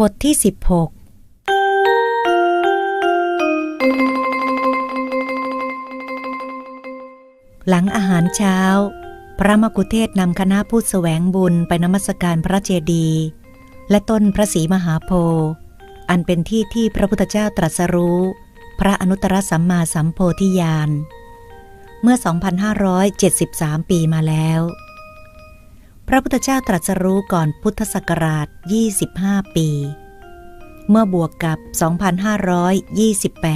บทที่ 16 หลังอาหารเช้า พระมกุเทศนำคณะผู้แสวงบุญไปนมัสการพระเจดีย์และต้นพระศรีมหาโพธิ์อันเป็นที่ที่พระพุทธเจ้าตรัสรู้ พระอนุตตรสัมมาสัมโพธิญาณ เมื่อ 2,573 ปีมาแล้ว พระพุทธเจ้าตรัสรู้ก่อนพุทธศักราช 25 ปี เมื่อบวกกับ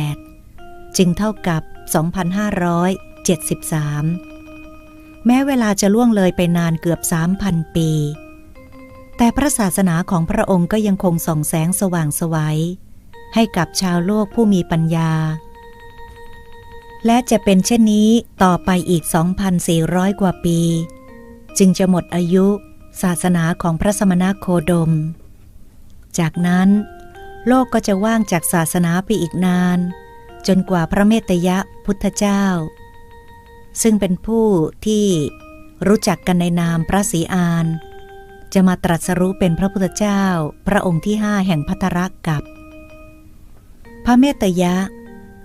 2,528 จึงเท่ากับ 2,573 แม้เวลาจะล่วงเลยไปนานเกือบ 3,000 ปี แต่พระศาสนาของพระองค์ก็ยังคงส่องแสงสว่างสวัย ให้กับชาวโลกผู้มีปัญญา และจะเป็นเช่นนี้ต่อไปอีก 2,400 กว่าปี จึงจะหมดอายุศาสนาของพระสมณโคดม จากนั้น โลกก็จะว่างจากศาสนาไปอีกนาน จนกว่าพระเมตยะพุทธเจ้า ซึ่งเป็นผู้ที่รู้จักกันในนามพระศรีอาน จะมาตรัสรู้เป็นพระพุทธเจ้า พระองค์ที่ห้าแห่งพัทรกับ พระเมตยะ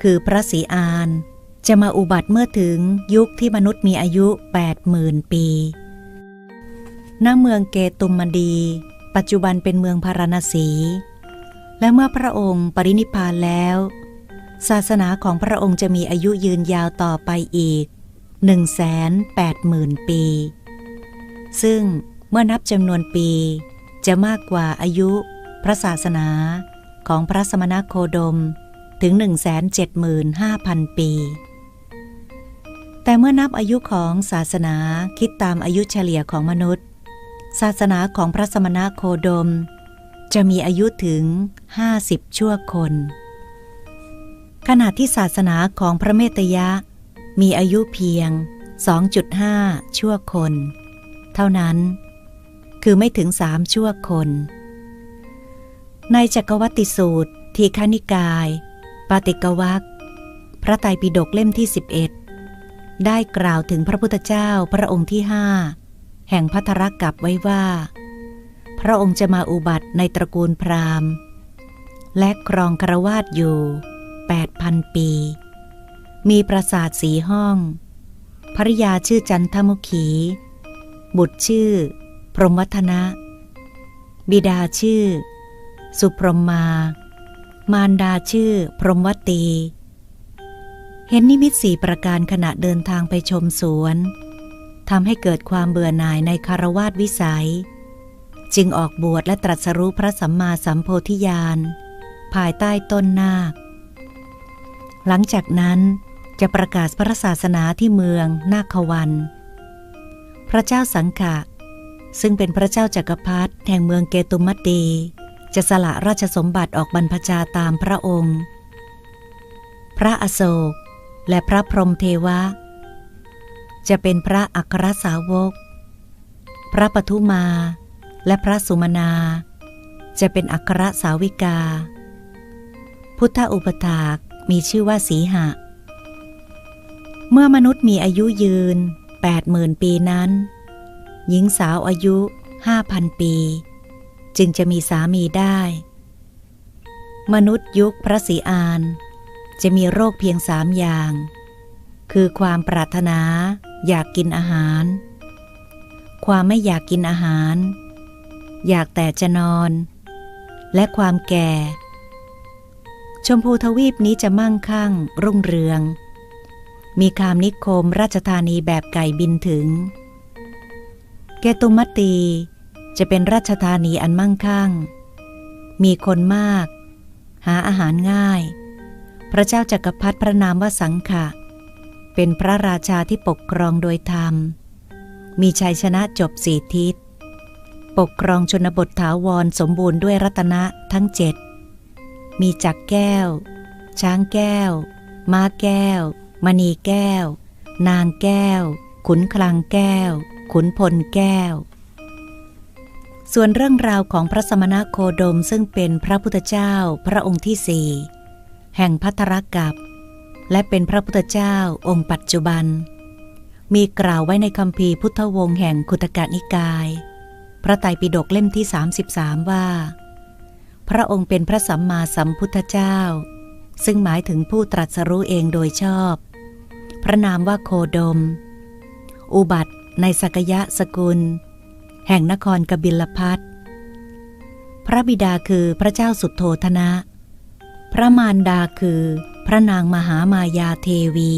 คือพระศรีอาน จะมาอุบัติเมื่อถึงยุคที่มนุษย์มีอายุ 80,000 ปี ณเมืองเกตุมมดี ปัจจุบันเป็นเมืองพาราณสี และเมื่อพระองค์ปรินิพานแล้ว ศาสนาของพระองค์จะมีอายุยืนยาวต่อไปอีก 180,000 ปี ซึ่งเมื่อนับจำนวนปี จะมากกว่าอายุ พระศาสนาของพระสมณโคดมถึง 175,000 ปี แต่เมื่อนับอายุของศาสนาคิดตามอายุเฉลี่ยของมนุษย์ ศาสนาของพระสมณะโคดม จะมีอายุถึง 50 ชั่วคน ขณะที่ศาสนาของพระเมตยะ มีอายุเพียง 2.5 ชั่วคน เท่านั้น คือไม่ถึงสามชั่วคน ในจักรวัติสูตร ทีฆานิกาย ปาติกวักพระไตรปิฎกเล่มที่ 11 ได้กล่าวถึงพระพุทธเจ้าพระองค์ที่ห้า แห่งพัทรกับไว้ว่า พระองค์จะมาอุบัติในตระกูลพราหมณ์ และครองครวาสอยู่ 8,000 ปี มีปราสาทสีห้อง ภริยาชื่อจันทมุขี บุตรชื่อ พรหมวัฒนะ บิดาชื่อ สุพรหมา มารดาชื่อ พรหมวตี เห็นนิมิตสี่ประการขณะเดินทางไปชมสวน ทำให้เกิดความเบื่อหน่ายในคารวาสวิสัย จึงออกบวชและตรัสรู้พระสัมมาสัมโพธิญาณ ภายใต้ต้นนาค หลังจากนั้นจะประกาศพระศาสนาที่เมืองนาควัน พระเจ้าสังขะ ซึ่งเป็นพระเจ้าจักรพรรดิแห่งเมืองเกตุมัตตี จะสละราชสมบัติออกบรรพชาตามพระองค์ พระอโศกและพระพรหมเทวะ จะเป็นพระอัครสาวก พระปทุมา และพระสุมนา จะเป็นอัครสาวิกา พุทธอุปถากมีชื่อว่าสีหะ เมื่อมนุษย์มีอายุยืน 80,000 ปีนั้น หญิงสาวอายุ 5,000 ปี จึงจะมีสามีได้ มนุษย์ยุคพระศรีอาน จะมีโรคเพียงสามอย่าง คือความปรารถนา อยากกินอาหาร ความไม่อยากกินอาหาร อยากแต่จะนอน และความแก่ ชมพูทวีปนี้จะมั่งคั่ง รุ่งเรือง มีคามนิคมราชธานีแบบไก่บินถึง เกตุมตีจะเป็นราชธานีอันมั่งคั่ง มีคนมาก หาอาหารง่าย พระเจ้าจักรพรรดิพระนามว่าสังขะ เป็นพระราชาที่ปกครองโดยธรรม มีชัยชนะจบสี่ทิศ ปกครองชนบทถาวรสมบูรณ์ด้วยรัตนะทั้งเจ็ด มีจักรแก้ว ช้างแก้ว ม้าแก้ว มณีแก้ว นางแก้ว ขุนคลังแก้ว ขุนพลแก้ว ส่วนเรื่องราวของพระสมณโคดมซึ่งเป็นพระพุทธเจ้าพระองค์ที่สี่แห่งพัทรกับ และเป็นพระพุทธเจ้าองค์ปัจจุบัน มีกล่าวไว้ในคำพีพุทธวงศ์แห่งคุตกะนิกาย พระไตรปิฎกเล่มที่ 33 ว่าพพระองค์เป็นพระสัมมาสัมพุทธเจ้า ซึ่งหมายถึงผู้ตรัสรู้เองโดยชอบ พระนามว่าโคดม อุบัติในสกยะสกุล แห่งนครกบิลพัทพระบิดาคือพระเจ้าสุดโทธนะ พระมารดาคือ พระนางมหามายาเทวี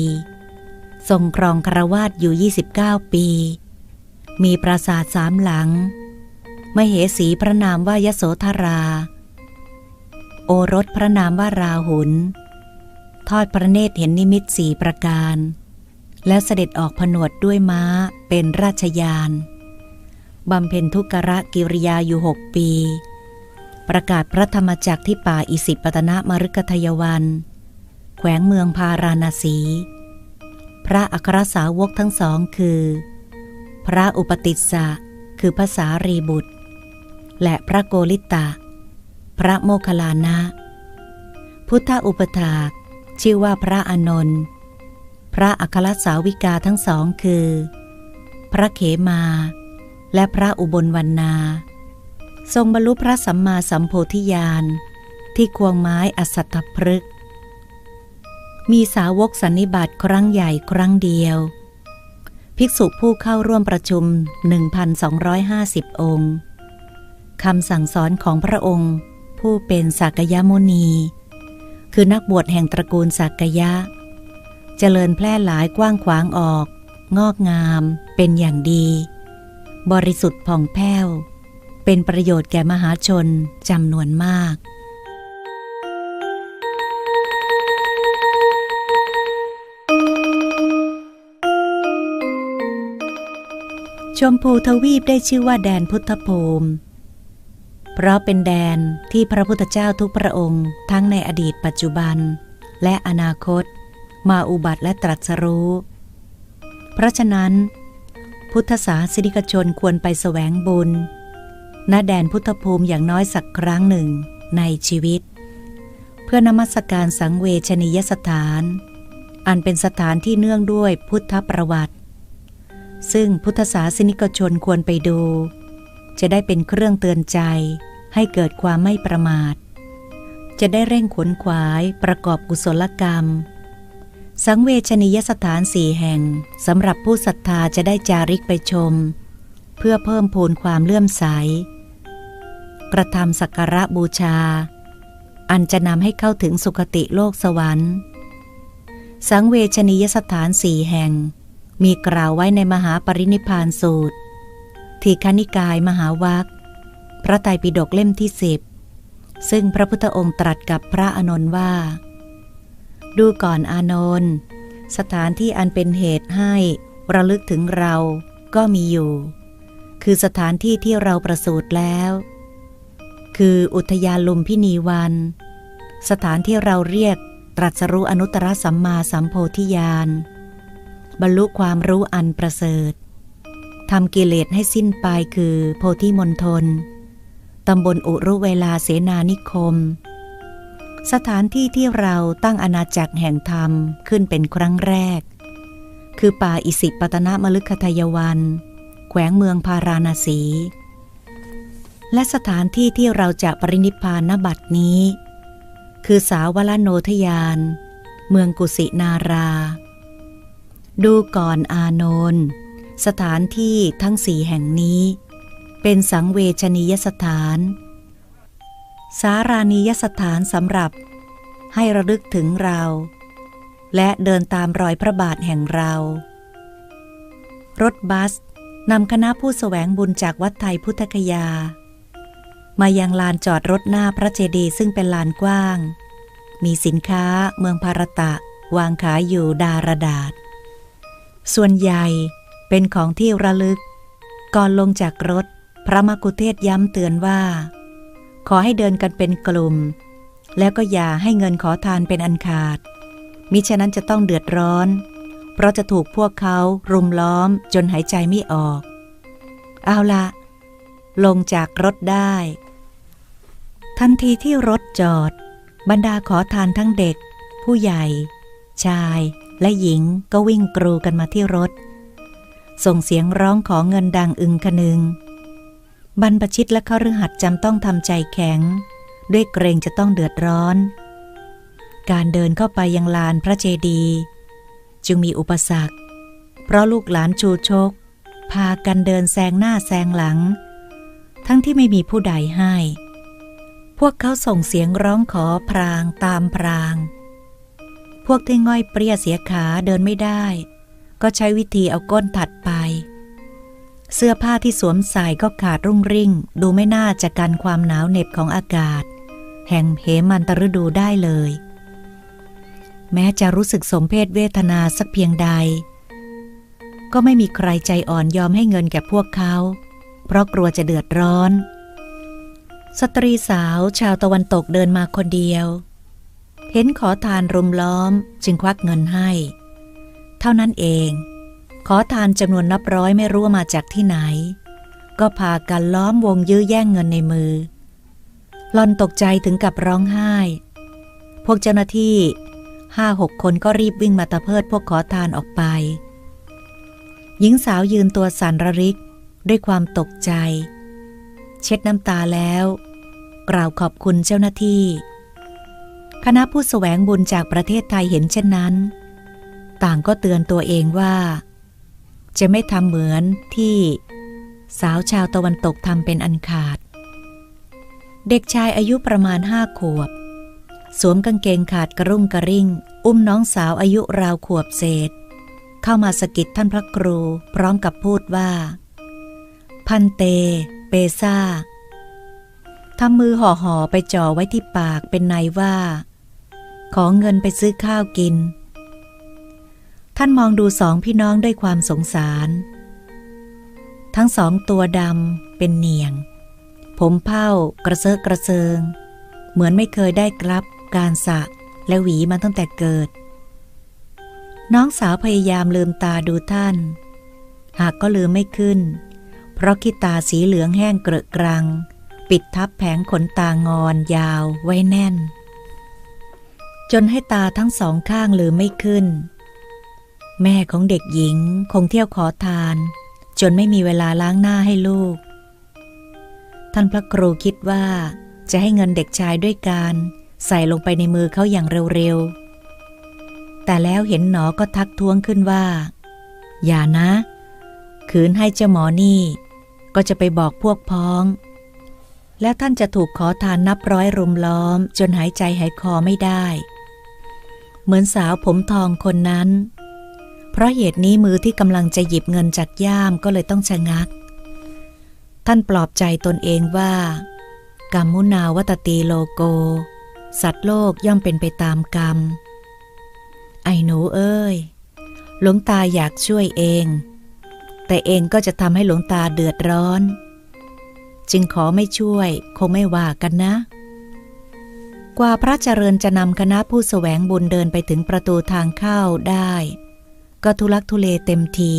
ทรงครองครวาสอยู่ 29 ปี มีปราสาทสามหลัง มเหสีพระนามว่ายโสธรา โอรสพระนามว่าราหุล ทอดพระเนตรเห็นนิมิตสี่ประการ แล้วเสด็จออกผนวดด้วยม้าเป็นราชยานบำเพ็ญทุกระกิริยาอยู่หกปี ประกาศพระธรรมจักรที่ป่าอิสิปตนะมรุกทยวัน แขวงเมืองพาราณสี พระอัครสาวกทั้งสองคือ พระอุปติสสะคือภาษารีบุตร และพระโกริตะ พระโมคคัลลานะ พุทธอุปถากชื่อว่าพระอานนท์พระอัครสาวิกาทั้งสองคือ พระเขมา และพระอุบลวันนาทรงบรรลุพระสัมมาสัมโพธิญาณที่ควงไม้อสัตตพฤกษ์ มีสาวกสันนิบาตครั้งใหญ่ครั้งเดียว ภิกษุผู้เข้าร่วมประชุม 1,250 องค์คำสั่งสอนของพระองค์ ผู้เป็นสักยมุนี คือนักบวชแห่งตระกูลสักยะ เจริญแพร่หลายกว้างขวางออก งอกงามเป็นอย่างดี บริสุทธิ์ผ่องแผ้ว เป็นประโยชน์แก่มหาชนจำนวนมาก ชมพูทวีปได้ชื่อว่าแดนพุทธภูมิ เพราะเป็นแดนที่พระพุทธเจ้าทุกพระองค์ ทั้งในอดีตปัจจุบัน และอนาคต มาอุบัติและตรัสรู้ เพราะฉะนั้น พุทธศาสนิกชนควรไปแสวงบุญ ณแดนพุทธภูมิอย่างน้อยสักครั้งหนึ่งในชีวิต เพื่อนมัสการสังเวชนียสถาน อันเป็นสถานที่เนื่องด้วยพุทธประวัติ ซึ่งพุทธศาสนิกชนควรไปดู จะได้เป็นเครื่องเตือนใจให้เกิดความไม่ประมาท จะได้เร่งขนขวายประกอบกุศลกรรม สังเวชนียสถานสี่แห่งสำหรับผู้ศรัทธาจะได้จาริกไปชม เพื่อเพิ่มพูนความเลื่อมใส กระทำสักการะบูชา อันจะนำให้เข้าถึงสุคติโลกสวรรค์ สังเวชนียสถานสี่แห่ง มีกล่าวไว้ในมหาปรินิพานสูตร ทีคณิกายมหาวัคพระไตรปิฎกเล่มที่สิบซึ่งพระพุทธองค์ตรัสกับพระอานนท์ว่า ดูก่อนอานนท์สถานที่อันเป็นเหตุให้ระลึกถึงเราก็มีอยู่ คือสถานที่ที่เราประสูติแล้ว คืออุทยานลุมพินีวัน สถานที่เราเรียกตรัสรู้อนุตตรสัมมาสัมโพธิญาณ บรรลุความรู้อันประเสริฐทำกิเลสให้สิ้นไปคือโพธิมณฑลตำบลอุรุเวลาเสนานิคม สถานที่ที่เราตั้งอาณาจักรแห่งธรรมขึ้นเป็นครั้งแรก คือป่าอิสิปตนมลึกคทยวัน แขวงเมืองพาราณสี และสถานที่ที่เราจะปรินิพานบัดนี้ คือสาวลโนทยาน เมืองกุสินารา ดูก่อนอานนท์สถานที่ทั้งสี่แห่งนี้ เป็นสังเวชนียสถาน สารานียสถานสำหรับให้ระลึกถึงเรา และเดินตามรอยพระบาทแห่งเรา รถบัสนำคณะผู้สแสวงบุญจากวัดไทยพุทธคยา มายังลานจอดรถหน้าพระเจดีย์ซึ่งเป็นลานกว้าง มีสินค้าเมืองภารตะ วางขายอยู่ดารดาษ ส่วนใหญ่เป็นของที่ระลึก ก่อนลงจากรถ พระมกุเทศย้ำเตือนว่า ขอให้เดินกันเป็นกลุ่ม แล้วก็อย่าให้เงินขอทานเป็นอันขาด มิฉะนั้นจะต้องเดือดร้อน เพราะจะถูกพวกเขารุมล้อมจนหายใจไม่ออก เอาละลงจากรถได้ ทันทีที่รถจอด บรรดาขอทานทั้งเด็ก ผู้ใหญ่ ชาย และหญิงก็วิ่งกรูกันมาที่รถ ส่งเสียงร้องขอเงินดังอึงคนึง บรรพชิตและข้ารือหัดจำต้องทำใจแข็ง ด้วยเกรงจะต้องเดือดร้อน การเดินเข้าไปยังลานพระเจดีย์จึงมีอุปสรรค เพราะลูกหลานชูชก พากันเดินแซงหน้าแซงหลัง ทั้งที่ไม่มีผู้ใดให้ พวกเขาส่งเสียงร้องขอพรางตามพรางพ วกที่ง่อยเปรี้ยเสียขาเดินไม่ได้ ก็ใช้วิธีเอาก้นถัดไป เสื้อผ้าที่สวมใส่ก็ขาดรุ่งริ่ง ดูไม่น่าจะกันความหนาวเหน็บของอากาศ แห่งเหมันตฤดูได้เลย แม้จะรู้สึกสมเพศเวทนาสักเพียงใด ก็ไม่มีใครใจอ่อนยอมให้เงินแก่พวกเขา เพราะกลัวจะเดือดร้อน สตรีสาวชาวตะวันตกเดินมาคนเดียว เห็นขอทานรุมล้อมจึงควักเงินให้ เท่านั้นเอง ขอทานจำนวนนับร้อยไม่รู้มาจากที่ไหน ก็พากันล้อมวงยื้อแย่งเงินในมือหลอนตกใจถึงกับร้องไห้ พวกเจ้าหน้าที่ห้าหกคนก็รีบวิ่งมาตะเพิดพวกขอทานออกไป หญิงสาวยืนตัวสั่นระริกด้วยความตกใจ เช็ดน้ำตาแล้ว กล่าวขอบคุณเจ้าหน้าที่ คณะผู้สแสวงบุญจากประเทศไทยเห็นเช่นนั้น ต่างก็เตือนตัวเองว่า จะไม่ทำเหมือนที่สาวชาวตะวันตกทำเป็นอันขาด เด็กชายอายุประมาณห้าขวบ สวมกางเกงขาดกระรุ่งกระริ่ง อุ้มน้องสาวอายุราวขวบเศษ เข้ามาสกิดท่านพระครูพร้อมกับพูดว่า พันเต เปซ่าทำมือห่อห่อไปจ่อไว้ที่ปากเป็นในว่า ขอเงินไปซื้อข้าวกิน ท่านมองดูสองพี่น้องด้วยความสงสาร ทั้งสองตัวดำเป็นเนียง ผมเผ้ากระเซาะกระเซิง เหมือนไม่เคยได้กลับการสระและหวีมาตั้งแต่เกิด น้องสาวพยายามลืมตาดูท่าน หากก็ลืมไม่ขึ้น เพราะขี้ตาสีเหลืองแห้งเกรอะกรัง ปิดทับแผงขนตางอนยาวไว้แน่น จนให้ตาทั้งสองข้างลืมไม่ขึ้น แม่ของเด็กหญิงคงเที่ยวขอทาน จนไม่มีเวลาล้างหน้าให้ลูก ท่านพระครูคิดว่า จะให้เงินเด็กชายด้วยการใส่ลงไปในมือเขาอย่างเร็วๆ แต่แล้วเห็นหนอก็ทักท้วงขึ้นว่า อย่านะ ขืนให้เจ้าหมอนี่ ก็จะไปบอกพวกพ้อง แล้วท่านจะถูกขอทานนับร้อยรุมล้อม จนหายใจหายคอไม่ได้ เหมือนสาวผมทองคนนั้น เพราะเหตุนี้มือที่กำลังจะหยิบเงินจากย่ามก็เลยต้องชะงัก ท่านปลอบใจตนเองว่า กรรมุนาวัตตีโลโก สัตว์โลกย่อมเป็นไปตามกรรม ไอ้หนูเอ้ย หลวงตาอยากช่วยเอง แต่เองก็จะทำให้หลวงตาเดือดร้อน จึงขอไม่ช่วยคงไม่ว่ากันนะ กว่าพระเจริญจะนำคณะผู้สแสวงบุญเดินไปถึงประตูทางเข้าได้ ก็ทุลักทุเลเต็มที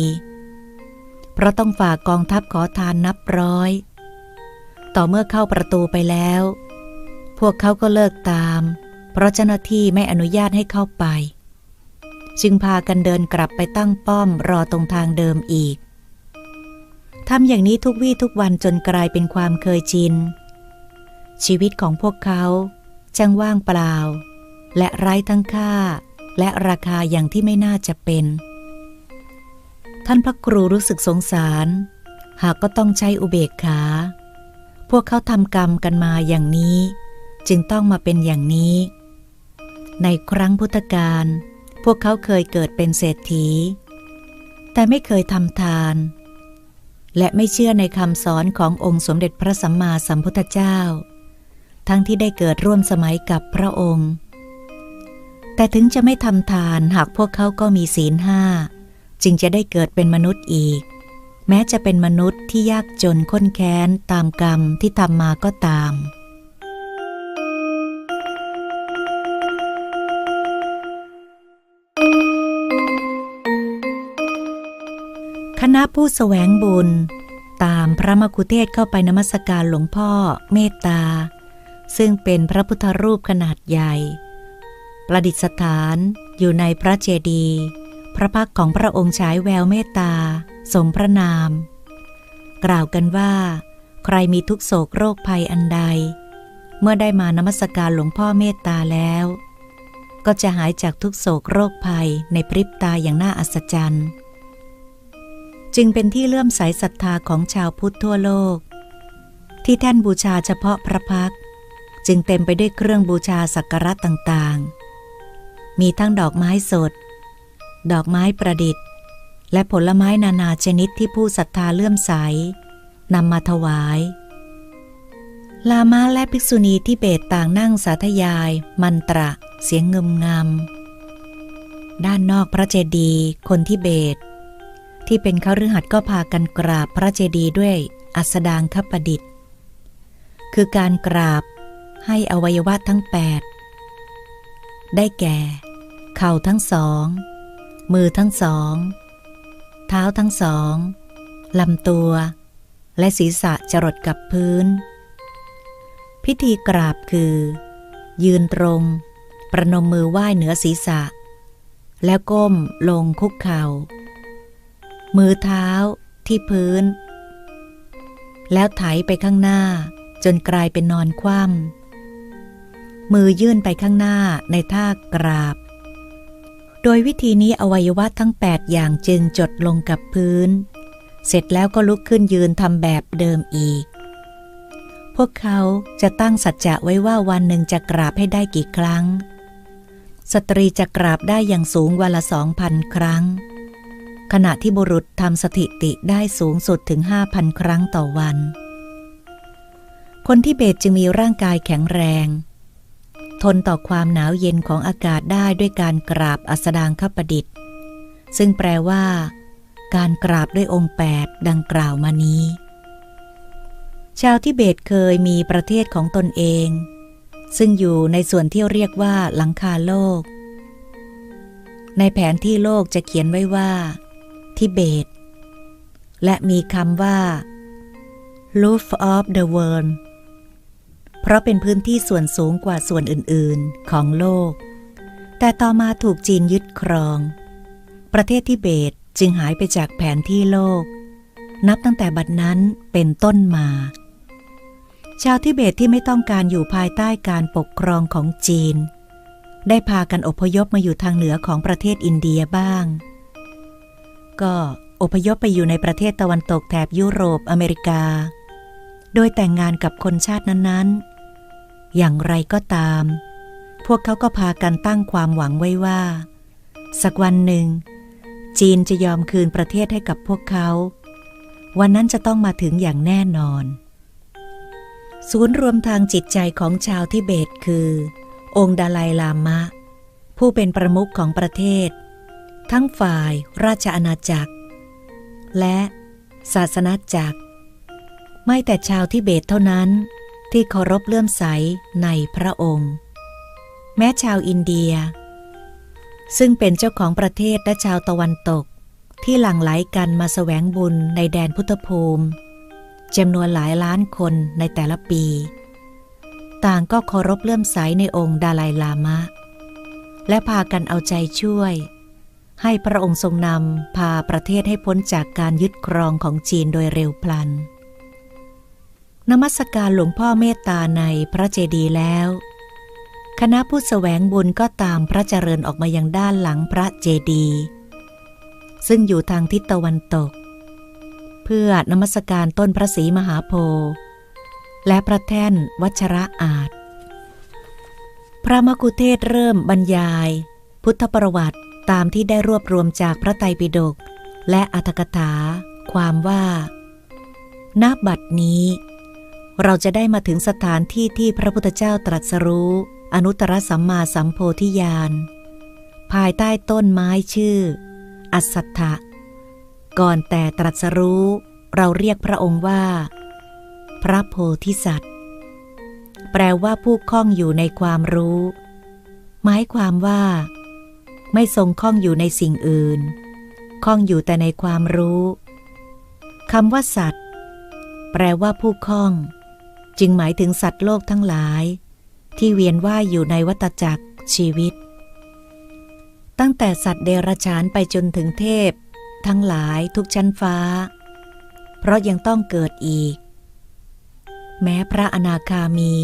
เพราะต้องฝากกองทัพขอทานนับร้อย ต่อเมื่อเข้าประตูไปแล้ว พวกเขาก็เลิกตาม เพราะเจ้าหน้าที่ไม่อนุญาตให้เข้าไป จึงพากันเดินกลับไปตั้งป้อมรอตรงทางเดิมอีกทำอย่างนี้ทุกวี่ทุกวันจนกลายเป็นความเคยชินชีวิตของพวกเขา จังว่างเปล่า และไร้ทั้งค่า และราคาอย่างที่ไม่น่าจะเป็น ท่านพระครูรู้สึกสงสาร หากก็ต้องใช้อุเบกขา พวกเขาทำกรรมกันมาอย่างนี้ จึงต้องมาเป็นอย่างนี้ ในครั้งพุทธกาลพวกเขาเคยเกิดเป็นเศรษฐี แต่ไม่เคยทำทาน และไม่เชื่อในคำสอนขององค์สมเด็จพระสัมมาสัมพุทธเจ้า ทั้งที่ได้เกิดร่วมสมัยกับพระองค์ แต่ถึงจะไม่ทำทานหากพวกเขาก็มีศีลห้า จึงจะได้เกิดเป็นมนุษย์อีก แม้จะเป็นมนุษย์ที่ยากจนข้นแค้นตามกรรมที่ทำมาก็ตาม คณะผู้สแสวงบุญ ตามพระมคุเทศเข้าไปนมัสการหลวงพ่อ เมตตา ซึ่งเป็นพระพุทธรูปขนาดใหญ่ ประดิษฐานอยู่ในพระเจดีย์พระพักของพระองค์ฉายแววเมตตา สมพระนาม กล่าวกันว่า ใครมีทุกโศกโรคภัยอันใด เมื่อได้มานมัสการหลวงพ่อเมตตาแล้ว ก็จะหายจากทุกโศกโรคภัยในพริบตาอย่างน่าอัศจรรย์จึงเป็นที่เลื่อมใสศรัทธาของชาวพุทธทั่วโลก ที่แท่นบูชาเฉพาะพระพัก จึงเต็มไปด้วยเครื่องบูชาสักการะต่างๆ มีทั้งดอกไม้สด ดอกไม้ประดิษฐ์ และผลไม้นานาชนิดที่ผู้ศรัทธาเลื่อมใสนำมาถวาย ลามาและภิกษุณีที่เบตต่างนั่งสาธยาย มันตระ เสียงเงมงำด้านนอกพระเจดีย์คนที่เบต ที่เป็นเขาฤหัสก็พากันกราบพระเจดีย์ด้วยอัสดางคประดิษฐ์ คือการกราบ ให้อวัยวะทั้งแปดได้แก่ เข่าทั้งสอง มือทั้งสอง เท้าทั้งสองลำตัว และศีรษะจรดกับพื้น พิธีกราบคือ ยืนตรง ประนมมือไหว้เหนือศีรษะ แล้วก้มลงคุกเข่า มือเท้าที่พื้น แล้วไถไปข้างหน้าจนกลายเป็นนอนคว่ำ มือยื่นไปข้างหน้าในท่ากราบ โดยวิธีนี้อวัยวะทั้ง 8 อย่างจึงจดลงกับพื้น เสร็จแล้วก็ลุกขึ้นยืนทำแบบเดิมอีก พวกเขาจะตั้งสัจจะไว้ว่าวันหนึ่งจะกราบให้ได้กี่ครั้ง สตรีจะกราบได้อย่างสูงวันละสองพันครั้ง ขณะที่บุรุษทำสถิติได้สูงสุดถึง 5,000 ครั้งต่อวัน คนที่เบตจึงมีร่างกายแข็งแรง ทนต่อความหนาวเย็นของอากาศได้ด้วยการกราบอัสดางคประดิษฐ์ ซึ่งแปลว่า การกราบด้วยองค์แปดดังกล่าวมานี้ ชาวทิเบตเคยมีประเทศของตนเอง ซึ่งอยู่ในส่วนที่เรียกว่าหลังคาโลก ในแผนที่โลกจะเขียนไว้ว่า ทิเบต และมีคำว่า roof of the world เพราะเป็นพื้นที่ส่วนสูงกว่าส่วนอื่นๆ ของโลก แต่ต่อมาถูกจีนยึดครอง ประเทศทิเบตจึงหายไปจากแผนที่โลก นับตั้งแต่บัดนั้นเป็นต้นมา ชาวทิเบตที่ไม่ต้องการอยู่ภายใต้การปกครองของจีน ได้พากันอพยพมาอยู่ทางเหนือของประเทศอินเดียบ้าง ก็อพยพไปอยู่ในประเทศตะวันตกแถบยุโรปอเมริกา โดยแต่งงานกับคนชาตินั้นๆ อย่างไรก็ตาม พวกเขาก็พากันตั้งความหวังไว้ว่า สักวันหนึ่ง จีนจะยอมคืนประเทศให้กับพวกเขา วันนั้นจะต้องมาถึงอย่างแน่นอน ศูนย์รวมทางจิตใจของชาวทิเบตคือ องค์ดาลัยลามะ ผู้เป็นประมุขของประเทศ ทั้งฝ่ายราชอาณาจักร และศาสนาจักร ไม่แต่ชาวทิเบตเท่านั้น ที่เคารพเลื่อมใสในพระองค์ แม้ชาวอินเดีย ซึ่งเป็นเจ้าของประเทศและชาวตะวันตก ที่หลั่งไหลกันมาสแสวงบุญในแดนพุทธภูมิจำนวนหลายล้านคนในแต่ละปี ต่างก็เคารพเลื่อมใสในองค์ดาลายลามะ และพากันเอาใจช่วย ให้พระองค์ทรงนำพาประเทศให้พ้นจากการยึดครองของจีนโดยเร็วพลัน นมัสการหลวงพ่อเมตตาในพระเจดีย์แล้ว คณะผู้สแสวงบุญก็ตามพระเจริญออกมายังด้านหลังพระเจดีย์ซึ่งอยู่ทางทิศตะวันตก เพื่อนมัสการต้นพระศรีมหาโพธิ์และพระแท่นวัชระอาจ พระมกุเทศเริ่มบรรยาย พุทธประวัติตามที่ได้รวบรวมจากพระไตรปิฎกและอัตถกถา ความว่า ณ บัดนี้ เราจะได้มาถึงสถานที่ที่พระพุทธเจ้าตรัสรู้ อนุตตรสัมมาสัมโพธิญาณ ภายใต้ต้นไม้ชื่อ อัสสัทธะ ก่อนแต่ตรัสรู้ เราเรียกพระองค์ว่า พระโพธิสัตว์ แปลว่าผู้คล้องอยู่ในความรู้ หมายความว่า ไม่ทรงคล้องอยู่ในสิ่งอื่น คล้องอยู่แต่ในความรู้คำว่าสัตว์ แปลว่าผู้คล้อง จึงหมายถึงสัตว์โลกทั้งหลาย ที่เวียนว่ายอยู่ในวัฏจักรชีวิต ตั้งแต่สัตว์เดรัจฉานไปจนถึงเทพ ทั้งหลายทุกชั้นฟ้า เพราะยังต้องเกิดอีก แม้พระอนาคามี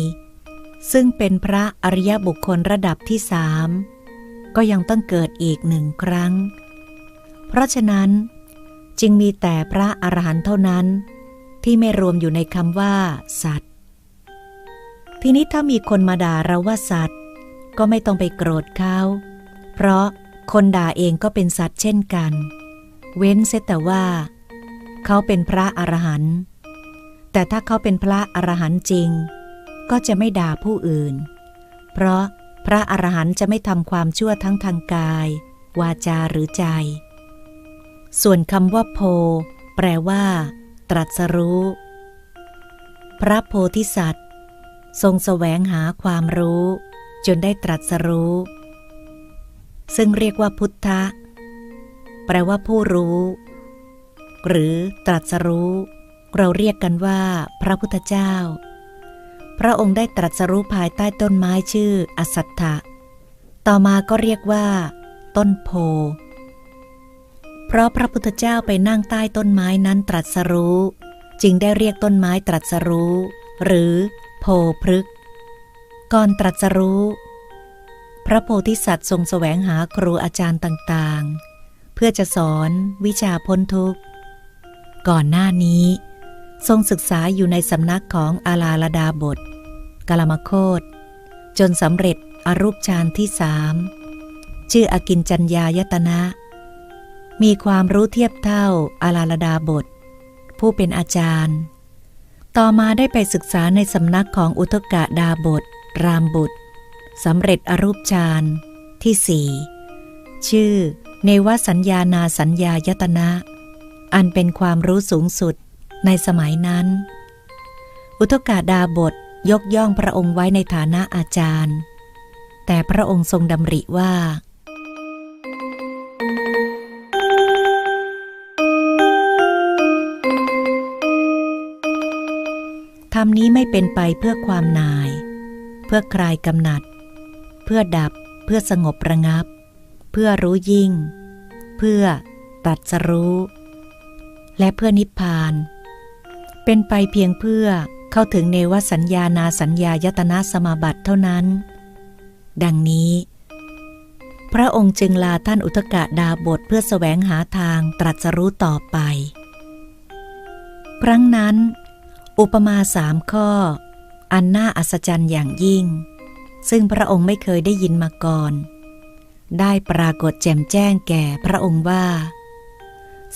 ซึ่งเป็นพระอริยบุคคลระดับที่สามก็ยังต้องเกิดอีกหนึ่งครั้ง เพราะฉะนั้นจึงมีแต่พระอรหันต์เท่านั้น ที่ไม่รวมอยู่ในคำว่า สัตว์ ทีนี้ถ้ามีคนมาด่าเราว่าสัตว์ ก็ไม่ต้องไปโกรธเขาเพราะคนด่าเองก็เป็นสัตว์เช่นกัน เว้นเสียแต่ว่า เขาเป็นพระอรหันต์แต่ถ้าเขาเป็นพระอรหันต์จริง ก็จะไม่ด่าผู้อื่น เพราะพระอรหันต์จะไม่ทำความชั่วทั้งทางกาย วาจาหรือใจ ส่วนคำว่าโพ แปลว่า ตรัสรู้ พระโพธิสัตว์ ทรงแสวงหาความรู้ จนได้ตรัสรู้ ซึ่งเรียกว่าพุทธะ แปลว่าผู้รู้ หรือตรัสรู้ เราเรียกกันว่าพระพุทธเจ้า พระองค์ได้ตรัสรู้ภายใต้ต้นไม้ชื่ออสัตถะ ต่อมาก็เรียกว่า ต้นโพ เพราะพระพุทธเจ้าไปนั่งใต้ต้นไม้นั้นตรัสรู้ จึงได้เรียกต้นไม้ตรัสรู้ หรือ โพพฤกก่อนตรัสรู้ พระโพธิสัตว์ทรงแสวงหาครูอาจารย์ต่างๆ เพื่อจะสอนวิชาพ้นทุกข์ ก่อนหน้านี้ ทรงศึกษาอยู่ในสำนักของอาลาลดาบทกาลมโคตจนสำเร็จอรูปฌานที่สามชื่ออกินจัญญายตนะ มีความรู้เทียบเท่าอาลาลดาบท ผู้เป็นอาจารย์ ต่อมาได้ไปศึกษาในสำนักของอุทกะดาบท รามบุตรสำเร็จอรูปฌานที่สี่ชื่อ เนวสัญญานาสัญญายตนะ อันเป็นความรู้สูงสุดในสมัยนั้น อุทกาดาบทยกย่องพระองค์ไว้ในฐานะอาจารย์ แต่พระองค์ทรงดำริว่า รรมนี้ไม่เป็นไปเพื่อความนาย เพื่อคลายกำหนัด เพื่อดับ เพื่อสงบระงับ เพื่อรู้ยิ่ง เพื่อตัดสรู้ และเพื่อนิพพาน เป็นไปเพียงเพื่อเข้าถึงเนวสัญญานาสัญญายตนะสมาบัติเท่านั้น ดังนี้ พระองค์จึงลาท่านอุทกะดาบทเพื่อสแสวงหาทางตรัสรู้ต่อไป ครั้งนั้น อุปมาสามข้อ อันน่าอัศจรรย์อย่างยิ่ง ซึ่งพระองค์ไม่เคยได้ยินมาก่อน ได้ปรากฏแจ่มแจ้งแก่พระองค์ว่า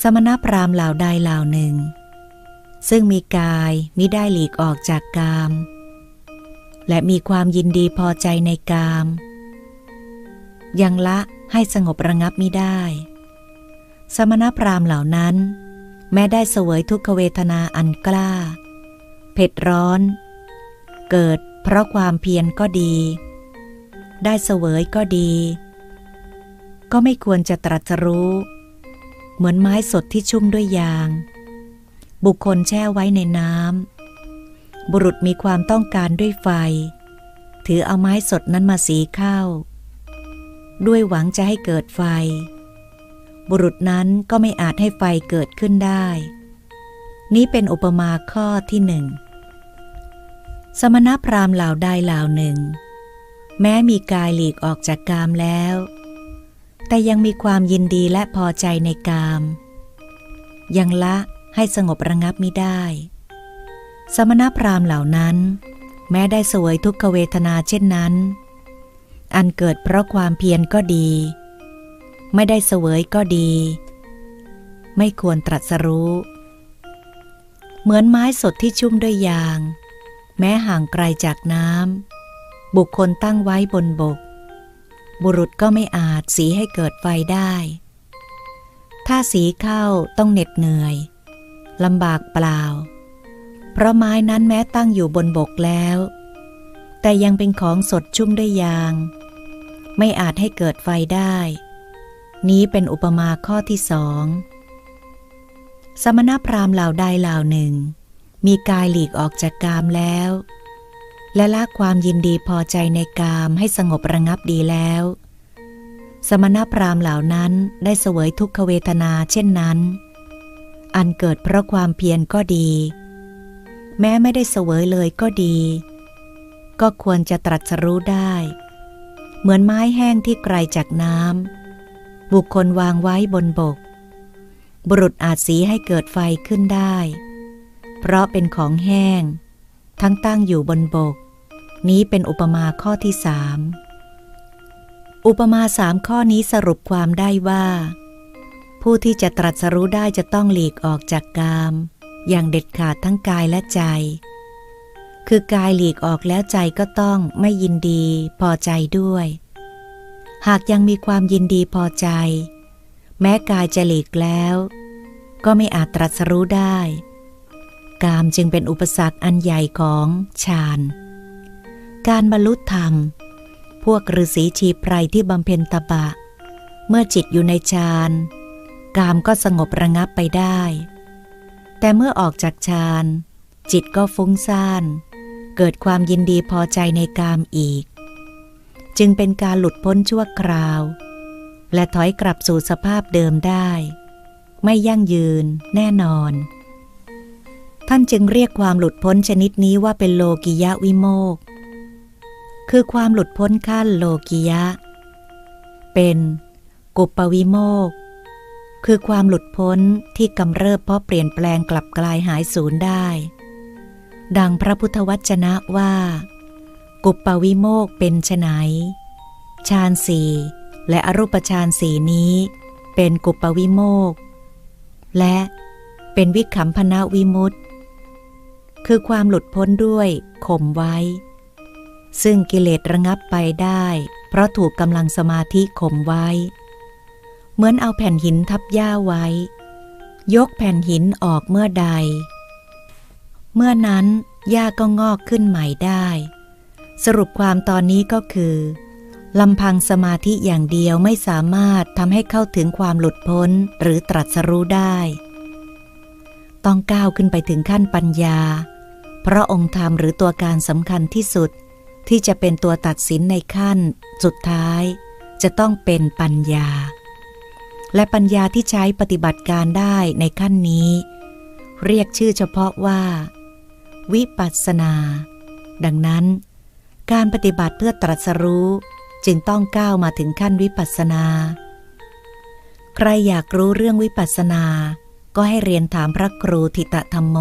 สมณพราหมณ์เหล่าใดเหล่าหนึ่ง ซึ่งมีกายมิได้หลีกออกจากกาม และมีความยินดีพอใจในกาม ยังละให้สงบระงับมิได้ สมณพราหมณ์เหล่านั้น แม้ได้เสวยทุกขเวทนาอันกล้า เผ็ดร้อน เกิดเพราะความเพียรก็ดี ได้เสวยก็ดี ก็ไม่ควรจะตรัสรู้ เหมือนไม้สดที่ชุ่มด้วยยาง บุคคลแช่ไว้ในน้ำบุรุษมีความต้องการด้วยไฟ ถือเอาไม้สดนั้นมาสีข้าวด้วยหวังจะให้เกิดไฟ บุรุษนั้นก็ไม่อาจให้ไฟเกิดขึ้นได้ นี้เป็นอุปมาข้อที่หนึ่ง สมณพราหมณ์เหล่าใดเหล่าหนึ่ง แม้มีกายหลีกออกจากกามแล้ว แต่ยังมีความยินดีและพอใจในกาม ยังละให้สงบระงับไมิได้ สมณพราหมณ์เหล่านั้น แม้ได้สวยทุกขเวทนาเช่นนั้น อันเกิดเพราะความเพียรก็ดี ไม่ได้เสวยก็ดี ไม่ควรตรัสรู้ เหมือนไม้สดที่ชุ่มด้วยยาง แม้ห่างไกลจากน้ำบุคคลตั้งไว้บนบก บุรุษก็ไม่อาจสีให้เกิดไฟได้ ถ้าสีเข้าต้องเหน็ดเหนื่อยลำบากเปล่า เพราะไม้นั้นแม้ตั้งอยู่บนบกแล้ว แต่ยังเป็นของสดชุ่มด้วยยาง ไม่อาจให้เกิดไฟได้ นี้เป็นอุปมาข้อที่สอง สมณพราหมณ์เหล่าใดเหล่าหนึ่ง มีกายหลีกออกจากกามแล้ว และละความยินดีพอใจในกามให้สงบระงับดีแล้ว สมณพราหมณ์เหล่านั้นได้เสวยทุกขเวทนาเช่นนั้น อันเกิดเพราะความเพียรก็ดี แม้ไม่ได้เสวยเลยก็ดี ก็ควรจะตรัสรู้ได้ เหมือนไม้แห้งที่ไกลจากน้ำบุคคลวางไว้บนบก บุรุษอาจสีให้เกิดไฟขึ้นได้ เพราะเป็นของแห้ง ทั้งตั้งอยู่บนบก นี้เป็นอุปมาข้อที่สามอุปมาสามข้อนี้สรุปความได้ว่า ผู้ที่จะตรัสรู้ได้จะต้องหลีกออกจากกาม อย่างเด็ดขาดทั้งกายและใจ คือกายหลีกออกแล้วใจก็ต้องไม่ยินดีพอใจด้วย หากยังมีความยินดีพอใจ แม้กายจะหลีกแล้ว ก็ไม่อาจตรัสรู้ได้ กามจึงเป็นอุปสรรคอันใหญ่ของฌาน การบรรลุธรรม พวกฤาษีชีไพรที่บำเพ็ญตบะ เมื่อจิตอยู่ในฌาน กามก็สงบระงับไปได้ แต่เมื่อออกจากฌาน จิตก็ฟุ้งซ่าน เกิดความยินดีพอใจในกามอีก จึงเป็นการหลุดพ้นชั่วคราว และถอยกลับสู่สภาพเดิมได้ ไม่ยั่งยืนแน่นอน ท่านจึงเรียกความหลุดพ้นชนิดนี้ว่าเป็นโลกิยะวิโมก คือความหลุดพ้นขั้นโลกิยะ เป็นกุปปวิโมก คือความหลุดพ้นที่กำเริบเพราะเปลี่ยนแปลงกลับกลายหายสูญได้ ดังพระพุทธวจนะว่า กุปปวิโมกเป็นไฉนฌานสี่ และอรูปฌานสี่นี้ เป็นกุปปวิโมก และเป็นวิขำพนาวิมุตตคือความหลุดพ้นด้วยข่มไว้ ซึ่งกิเลสระงับไปได้ เพราะถูกกำลังสมาธิข่มไว้ เหมือนเอาแผ่นหินทับหญ้าไว้ ยกแผ่นหินออกเมื่อใด เมื่อนั้นหญ้าก็งอกขึ้นใหม่ได้ สรุปความตอนนี้ก็คือ ลำพังสมาธิอย่างเดียวไม่สามารถทำให้เข้าถึงความหลุดพ้นหรือตรัสรู้ได้ ต้องก้าวขึ้นไปถึงขั้นปัญญา เพราะองค์ธรรมหรือตัวการสำคัญที่สุด ที่จะเป็นตัวตัดสินในขั้น สุดท้าย จะต้องเป็นปัญญา และปัญญาที่ใช้ปฏิบัติการได้ในขั้นนี้ เรียกชื่อเฉพาะว่า วิปัสสนา ดังนั้น การปฏิบัติเพื่อตรัสรู้ จึงต้องก้าวมาถึงขั้นวิปัสสนา ใครอยากรู้เรื่องวิปัสสนา ก็ให้เรียนถามพระครูทิตธรรมโม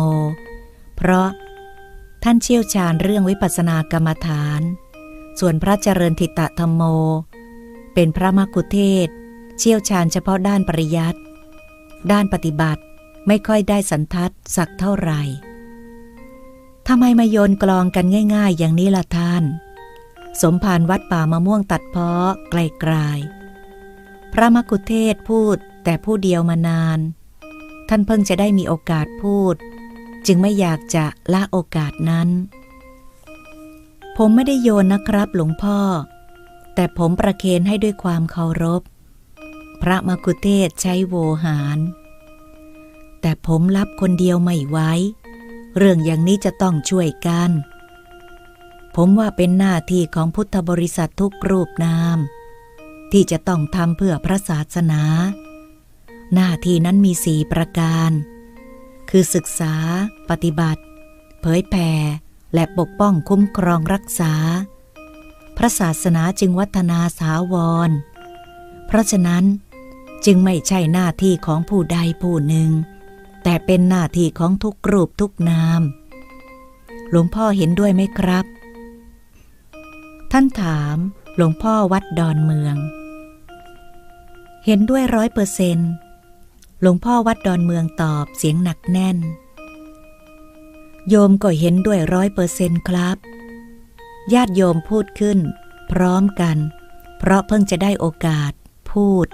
เพราะท่านเชี่ยวชาญเรื่องวิปัสสนากรรมฐาน ส่วนพระเจริญทิตธรรมโม เป็นพระมกุเทศ เชี่ยวชาญเฉพาะด้านปริยัติ ด้านปฏิบัติไม่ค่อยได้สันทัดสักเท่าไหร่ทำไมมาโยนกลองกันง่าย ๆ อย่างนี้ล่ะท่าน สมภารวัดป่ามะม่วงตัดเพาะไกลๆพระมกุเทศพูดแต่ผู้เดียวมานาน ท่านเพิ่งจะได้มีโอกาสพูด จึงไม่อยากจะละโอกาสนั้น ผมไม่ได้โยนนะครับหลวงพ่อ แต่ผมประเคนให้ด้วยความเคารพ พระมกุเทศใช้โวหาร แต่ผมรับคนเดียวไม่ไว้ เรื่องอย่างนี้จะต้องช่วยกัน ผมว่าเป็นหน้าที่ของพุทธบริษัททุกรูปนาม ที่จะต้องทำเพื่อพระศาสนา หน้าที่นั้นมีสี่ประการ คือศึกษา ปฏิบัติ เผยแผ่ และปกป้องคุ้มครองรักษา พระศาสนาจึงวัฒนาสาวร เพราะฉะนั้นจึงไม่ใช่หน้าที่ของผู้ใดผู้หนึ่ง แต่เป็นหน้าที่ของทุกรูปทุกนาม หลวงพ่อเห็นด้วยไหมครับ ท่านถามหลวงพ่อวัดดอนเมือง เห็นด้วยร้อยเปอร์เซนต์หลวงพ่อวัดดอนเมืองตอบเสียงหนักแน่น โยมก็เห็นด้วยร้อยเปอร์เซนครับ ญาติโยมพูดขึ้น พร้อมกัน เพราะเพิ่งจะได้โอกาสพูด